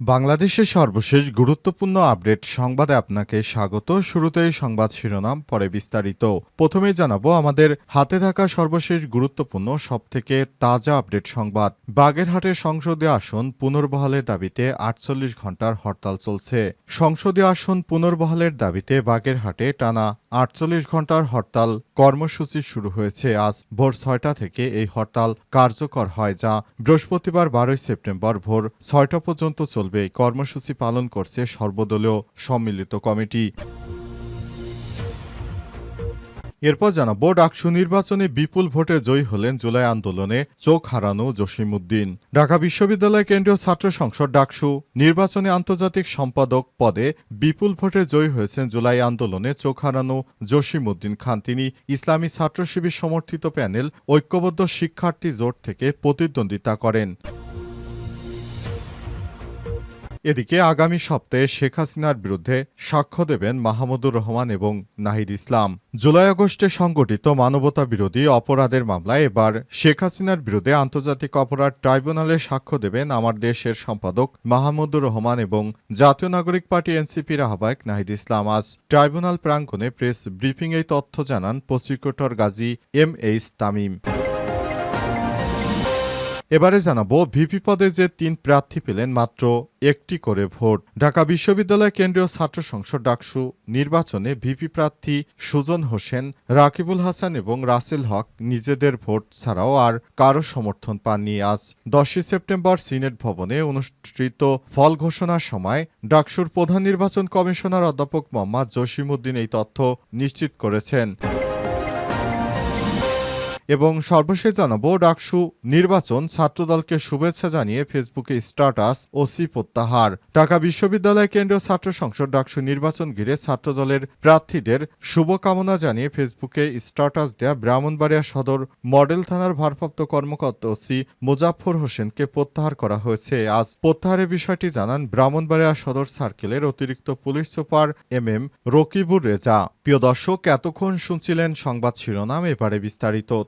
বাংলাদেশের সর্বশেষ গুরুত্বপূর্ণ আপডেট সংবাদে আপনাকে স্বাগত। শুরুতেই সংবাদ শিরোনাম, পরে বিস্তারিত। প্রথমে জানাব আমাদের হাতে থাকা সর্বশেষ গুরুত্বপূর্ণ, সবথেকে তাজা আপডেট সংবাদ। বাগেরহাটের সংসদীয় আসন পুনর্বহালের দাবিতে আটচল্লিশ ঘণ্টার হরতাল চলছে। সংসদীয় আসন পুনর্বহালের দাবিতে বাগেরহাটে টানা আটচল্লিশ ঘণ্টার হরতাল কর্মসূচি শুরু হয়েছে। আজ ভোর ছয়টা থেকে এই হরতাল কার্যকর হয়, যা বৃহস্পতিবার বারোই সেপ্টেম্বর ভোর ছয়টা পর্যন্ত চলবে। কর্মসূচি পালন করছে সর্বদলীয় সম্মিলিত কমিটি। এরপর জানাব, ডাকসু নির্বাচনে বিপুল ভোটে জয়ী হলেন জুলাই আন্দোলনে চোখ হারানো জসিমউদ্দিন। ঢাকা বিশ্ববিদ্যালয় কেন্দ্রীয় ছাত্র সংসদ ডাকসু নির্বাচনে আন্তর্জাতিক সম্পাদক পদে বিপুল ভোটে জয়ী হয়েছেন জুলাই আন্দোলনে চোখ হারানো জসিমউদ্দিন খান। তিনি ইসলামী ছাত্র শিবির সমর্থিত প্যানেল ঐক্যবদ্ধ শিক্ষার্থী জোট থেকে প্রতিদ্বন্দ্বিতা করেন। এদিকে আগামী সপ্তাহে শেখ হাসিনার বিরুদ্ধে সাক্ষ্য দেবেন মাহমুদুর রহমান এবং নাহিদ ইসলাম। জুলাই আগস্টে সংগঠিত মানবতা বিরোধী অপরাধের মামলায় এবার শেখ হাসিনার বিরুদ্ধে আন্তর্জাতিক অপরাধ ট্রাইব্যুনালে সাক্ষ্য দেবেন আমার দেশের সম্পাদক মাহমুদুর রহমান এবং জাতীয় নাগরিক পার্টি এনসিপির আহ্বায়ক নাহিদ ইসলাম। আজ ট্রাইব্যুনাল প্রাঙ্গণে প্রেস ব্রিফিংয়ে তথ্য জানান prosecutor Gazi M H Tamim. এবারে জানাব, ভিপি পদে যে তিন প্রার্থী পেলেন মাত্র একটি করে ভোট। ঢাকা বিশ্ববিদ্যালয় কেন্দ্রীয় ছাত্র সংসদ ডাকসু নির্বাচনে ভিপি প্রার্থী সুজন হোসেন, রাকিবুল হাসান এবং রাসেল হক নিজেদের ভোট ছাড়াও আর কারও সমর্থন পাননি। আজ দশই সেপ্টেম্বর সিনেট ভবনে অনুষ্ঠিত ফল ঘোষণার সময় ডাকসুর প্রধান নির্বাচন কমিশনার অধ্যাপক মোহাম্মদ জসিমউদ্দিন এই তথ্য নিশ্চিত করেছেন। এবং সর্বশেষ জানাব ডাকসু নির্বাচন ছাত্রদলকে শুভেচ্ছা জানিয়ে ফেসবুকে স্ট্যাটাস ওসি প্রত্যাহার। ঢাকা বিশ্ববিদ্যালয় কেন্দ্রীয় ছাত্র সংসদ ডাকসু নির্বাচন ঘিরে ছাত্রদলের প্রার্থীদের শুভকামনা জানিয়ে ফেসবুকে স্ট্যাটাস দেয়া ব্রাহ্মণবাড়িয়া সদর মডেল থানার ভারপ্রাপ্ত কর্মকর্তা ওসি মুজাফর হোসেনকে প্রত্যাহার করা হয়েছে। আজ প্রত্যাহারের বিষয়টি জানান ব্রাহ্মণবাড়িয়া সদর সার্কেলের অতিরিক্ত police super M M Rakibur Reza. প্রিয় দর্শক, এতক্ষণ শুনছিলেন সংবাদ শিরোনাম, এবারে বিস্তারিত।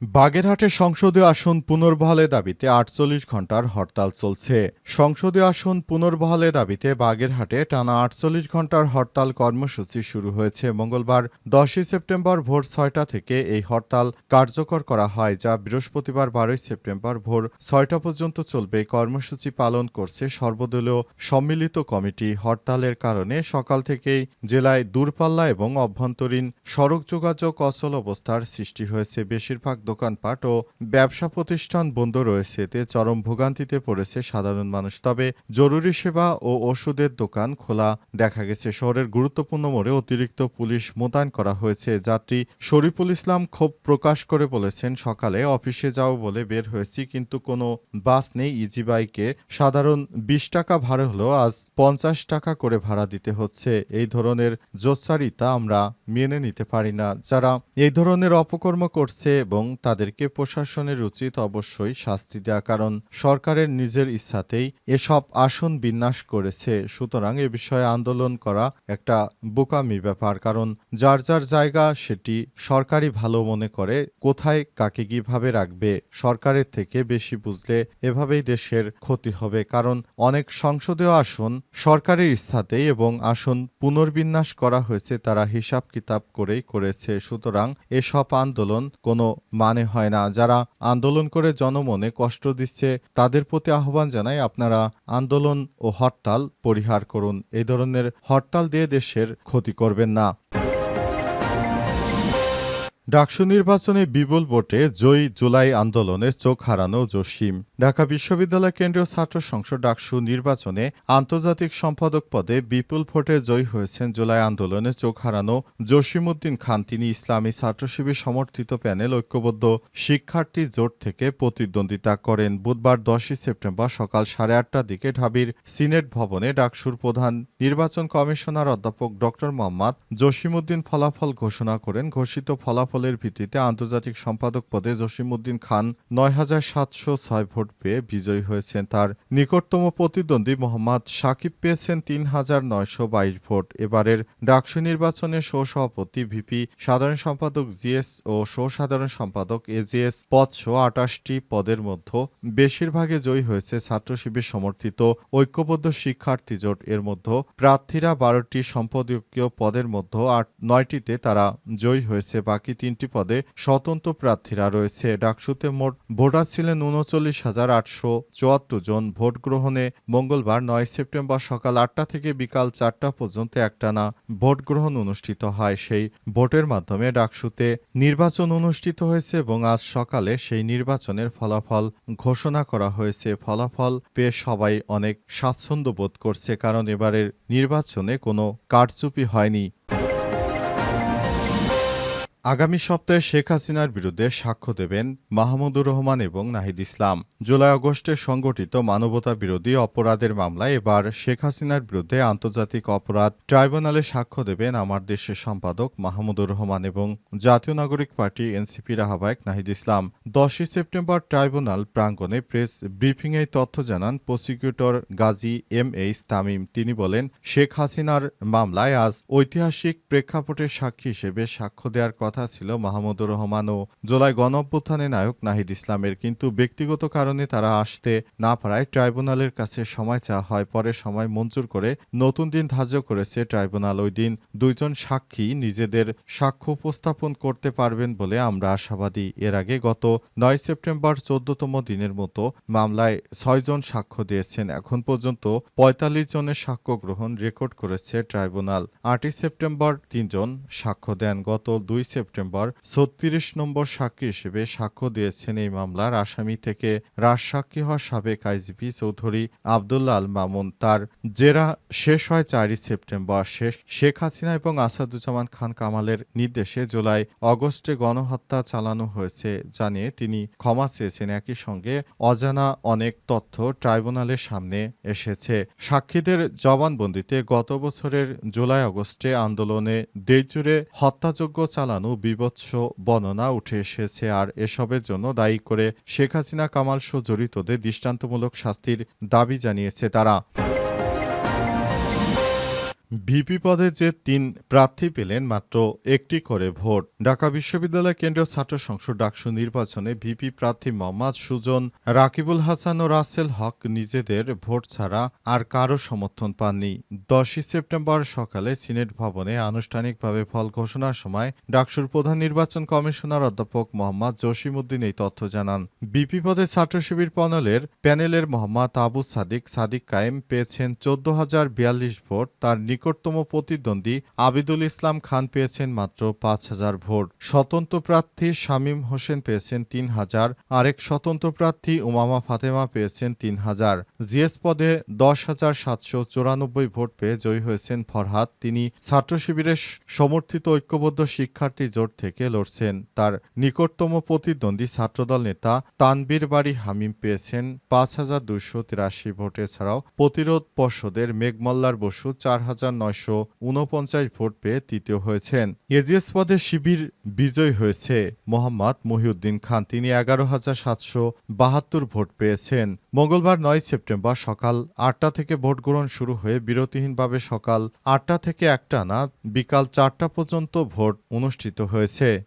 বাগেরহাটের সংসদীয় আসন পুনর্বহালের দাবিতে আটচল্লিশ ঘণ্টার হরতাল চলছে। সংসদীয় আসন পুনর্বহালের দাবিতে বাগেরহাটে টানা আটচল্লিশ ঘণ্টার হরতাল কর্মসূচি শুরু হয়েছে। মঙ্গলবার দশই সেপ্টেম্বর ভোর ছয়টা থেকে এই হরতাল কার্যকর করা হয়, যা বৃহস্পতিবার বারোই সেপ্টেম্বর ভোর ছয়টা পর্যন্ত চলবে। কর্মসূচি পালন করছে সর্বদলীয় সম্মিলিত কমিটি। হরতালের কারণে সকাল থেকেই জেলায় দূরপাল্লা এবং অভ্যন্তরীণ সড়ক যোগাযোগ অচল অবস্থার সৃষ্টি হয়েছে। বেশিরভাগ দোকানপাট ও ব্যবসা প্রতিষ্ঠান বন্ধ রয়েছে। এতে চরম ভোগান্তিতে পড়েছে সাধারণ মানুষ। তবে জরুরি সেবা ও ওষুধের দোকান খোলা দেখা গেছে। শহরের গুরুত্বপূর্ণ মোড়ে অতিরিক্ত পুলিশ মোতায়েন করা হয়েছে। যাত্রী শরীফুল ইসলাম ক্ষোভ প্রকাশ করে বলেছেন, সকালে অফিসে যাও বলে বের হয়েছি, কিন্তু কোনো বাস নেই, ইজি বাইকে। সাধারণ বিশ টাকা ভাড়া হলেও আজ পঞ্চাশ টাকা করে ভাড়া দিতে হচ্ছে। এই ধরনের জোচ্চারিতা আমরা মেনে নিতে পারি না। যারা এই ধরনের অপকর্ম করছে এবং তাদেরকে প্রশাসনের উচিত অবশ্যই শাস্তি দেওয়া কারণ সরকারের নিজের ইচ্ছাতেই এসব আসন বিন্যাস করেছে। সুতরাং এ বিষয়ে আন্দোলন করা একটা বোকামি ব্যাপার, কারণ যার যার জায়গা সেটি সরকারি ভালো মনে করে, কোথায় কাকে কীভাবে রাখবে, সরকারের থেকে বেশি বুঝলে এভাবেই দেশের ক্ষতি হবে। কারণ অনেক সংসদীয় আসন সরকারের ইচ্ছাতেই এবং আসন পুনর্বিন্যাস করা হয়েছে, তারা হিসাব কিতাব করেই করেছে। সুতরাং এসব আন্দোলন কোনো মানে হয় না। যারা আন্দোলন করে জনমনে কষ্ট দিচ্ছে, তাদের প্রতি আহ্বান জানাই আপনারা আন্দোলন ও হরতাল পরিহার করুন। এই ধরনের হরতাল দিয়ে দেশের ক্ষতি করবেন না। ডাকসু নির্বাচনে বিপুল ভোটে জয়ী জুলাই আন্দোলনে চোখ হারানো জসিম। ঢাকা বিশ্ববিদ্যালয় কেন্দ্রীয় ছাত্র সংসদ ডাকসু নির্বাচনে আন্তর্জাতিক সম্পাদক পদে বিপুল ভোটে জয়ী হয়েছেন জুলাই আন্দোলনে চোখ হারানো জসিম উদ্দিন খান। তিনি ইসলামী ছাত্র শিবির সমর্থিত প্যানেল ঐক্যবদ্ধ শিক্ষার্থী জোট থেকে প্রতিদ্বন্দ্বিতা করেন। বুধবার দশই সেপ্টেম্বর সকাল সাড়ে আটটার দিকে ঢাবির সিনেট ভবনে ডাকসুর প্রধান নির্বাচন কমিশনার অধ্যাপক ড মোহাম্মদ জসিম উদ্দিন ফলাফল ঘোষণা করেন। ঘোষিত ফলাফলের ভিত্তিতে আন্তর্জাতিক সম্পাদক পদে জসিমউদ্দিন খান নয় হাজার সাতশো ছয় ভোট পেয়ে বিজয়ী হয়েছেন তার নিকটতম প্রতিদ্বন্দ্বী মোহাম্মদ সাকিব পেয়েছেন তিন হাজার নয়শো বাইশ ভোট। এবারের ডাকসু নির্বাচনে সহসভাপতি ভিপি সাধারণ সম্পাদক জিএস ও সহসাধারণ সম্পাদক এজিএস পদসহ আটাশটি পদের মধ্যে বেশিরভাগে জয়ী হয়েছে ছাত্র শিবির সমর্থিত ঐক্যবদ্ধ শিক্ষার্থী জোট। এর মধ্যে প্রার্থীরা বারোটি সম্পাদকীয় পদের মধ্যে আট নয়টিতে তারা জয়ী হয়েছে বাকি তিনটি পদে স্বতন্ত্র প্রার্থীরা রয়েছে। ডাকসুতে মোট ভোটার ছিলেন উনচল্লিশ হাজার আটশো চুয়াত্তর জন। ভোট গ্রহণে মঙ্গলবার নয় সেপ্টেম্বর সকাল আটটা থেকে বিকাল চারটা পর্যন্ত একটানা ভোট গ্রহণ অনুষ্ঠিত হয়। সেই ভোটের মাধ্যমে ডাকসুতে নির্বাচন অনুষ্ঠিত হয়েছে এবং আজ সকালে সেই নির্বাচনের ফলাফল ঘোষণা করা হয়েছে। ফলাফল পেয়ে সবাই অনেক স্বাচ্ছন্দ্য বোধ করছে, কারণ এবারের নির্বাচনে কোনো কারচুপি হয়নি। আগামী সপ্তাহে শেখ হাসিনার বিরুদ্ধে সাক্ষ্য দেবেন মাহমুদুর রহমান এবং নাহিদ ইসলাম। জুলাই আগস্টে সংগঠিত মানবতা বিরোধী অপরাধের মামলায় এবার শেখ হাসিনার বিরুদ্ধে আন্তর্জাতিক অপরাধ ট্রাইব্যুনালে সাক্ষ্য দেবেন আমার দেশের সম্পাদক মাহমুদুর রহমান এবং জাতীয় নাগরিক পার্টি এনসিপির আহ্বায়ক নাহিদ ইসলাম। দশই সেপ্টেম্বর ট্রাইব্যুনাল প্রাঙ্গণে প্রেস ব্রিফিংয়ে তথ্য জানান prosecutor Gazi M H Tamim. তিনি বলেন, শেখ হাসিনার মামলায় আজ ঐতিহাসিক প্রেক্ষাপটের সাক্ষী হিসেবে সাক্ষ্য দেওয়ার কথা ছিল মাহমুদুর রহমান ও জুলাই গণঅভ্যুত্থানে নায়ক নাহিদ ইসলামের। কিন্তু ব্যক্তিগত কারণে তারা আসতে না পারায় ট্রাইব্যুনালের কাছে সময় চাওয়া হয়। পরে সময় মঞ্জুর করে নতুন দিন ধার্য করেছে ট্রাইব্যুনাল। ওই দিন দুইজন সাক্ষী নিজেদের সাক্ষ্য উপস্থাপন করতে পারবেন বলে আমরা আশাবাদী। এর আগে গত নয় সেপ্টেম্বর চোদ্দতম দিনের মতো মামলায় ছয়জন সাক্ষ্য দিয়েছেন। এখন পর্যন্ত পঁয়তাল্লিশ জনের সাক্ষ্য গ্রহণ রেকর্ড করেছে ট্রাইব্যুনাল। আটই সেপ্টেম্বর তিনজন সাক্ষ্য দেন। গত দুই সেপ্টেম্বর ছত্রিশ নম্বর সাক্ষী হিসেবে সাক্ষ্য দিয়েছেন এই মামলার আসামি থেকে রাজসাক্ষী হওয়া সাবেক আইজিপি চৌধুরী আবদুল্লা আল মামুন। তার জেরা শেষ হয় চারই সেপ্টেম্বর। শেখ শেখ হাসিনা এবং আসাদুজ্জামান খান কামালের নির্দেশে জুলাই অগস্টে গণহত্যা চালানো হয়েছে জানিয়ে তিনি ক্ষমা চেয়েছেন। একই সঙ্গে অজানা অনেক তথ্য ট্রাইব্যুনালের সামনে এসেছে। সাক্ষীদের জবানবন্দিতে গত বছরের জুলাই আগস্টে আন্দোলনে দেশজুড়ে হত্যাযজ্ঞ চালানো বিভৎস বর্ণনা উঠে এসেছে আর এসবের জন্য দায়ী করে শেখ হাসিনা কামালসহ জড়িতদের দৃষ্টান্তমূলক শাস্তির দাবি জানিয়েছে তারা। ভিপি পদে যে তিন প্রার্থী পেলেন মাত্র একটি করে ভোট, ঢাকা বিশ্ববিদ্যালয় কেন্দ্রীয় ছাত্র সংসদ ডাকসু নির্বাচনে ভিপি প্রার্থী মোহাম্মদ সুজন, রাকিবুল হাসান ও রাসেল হক নিজেদের ভোট ছাড়া আর কারও সমর্থন পাননি। দশই সেপ্টেম্বর সকালে সিনেট ভবনে আনুষ্ঠানিকভাবে ফল ঘোষণার সময় ডাকসুর প্রধান নির্বাচন কমিশনার অধ্যাপক মোহাম্মদ জসিমউদ্দিন এই তথ্য জানান। বিপি পদে ছাত্র শিবির প্যানেলের প্যানেলের মোহাম্মদ আবু সাদিক সাদিক কায়েম পেয়েছেন চোদ্দ হাজার বিয়াল্লিশ ভোট, তার নিকটতম প্রতিদ্বন্দ্বী আবিদুল ইসলাম খান পেয়েছেন মাত্র পাঁচ হাজার ভোট। স্বতন্ত্র প্রার্থী শামীম হোসেন পেয়েছেন তিন হাজার। আরেক স্বতন্ত্র প্রার্থী উমামা ফাতেমা পেয়েছেন তিন হাজার। জিএস পদে দশ হাজার সাতশো চুরানব্বই ভোট পেয়ে জয়ী হয়েছেন ফরহাদ। তিনি ছাত্র শিবিরের সমর্থিত ঐক্যবদ্ধ শিক্ষার্থী জোট থেকে লড়ছেন। তার নিকটতম প্রতিদ্বন্দ্বী ছাত্রদল নেতা তানবীর বাড়ি হামিম পেয়েছেন পাঁচ হাজার দুইশো তিরাশি ভোট। এছাড়াও প্রতিরোধ পর্ষদের মেঘমল্লার বসু চার হাজার নয়শো উনপঞ্চাশ ভোট পেয়ে তৃতীয় হয়েছেন। এজিএস পদে শিবির বিজয় হয়েছে মোহাম্মদ মহিউদ্দিন খান। তিনি এগারো হাজার সাতশো বাহাত্তর ভোট পেয়েছেন। মঙ্গলবার নয় সেপ্টেম্বর সকাল আটটা থেকে ভোট গ্রহণ শুরু হয়ে বিরতিহীনভাবে সকাল আটটা থেকে একটা না বিকাল চারটা পর্যন্ত ভোট অনুষ্ঠিত হয়েছে।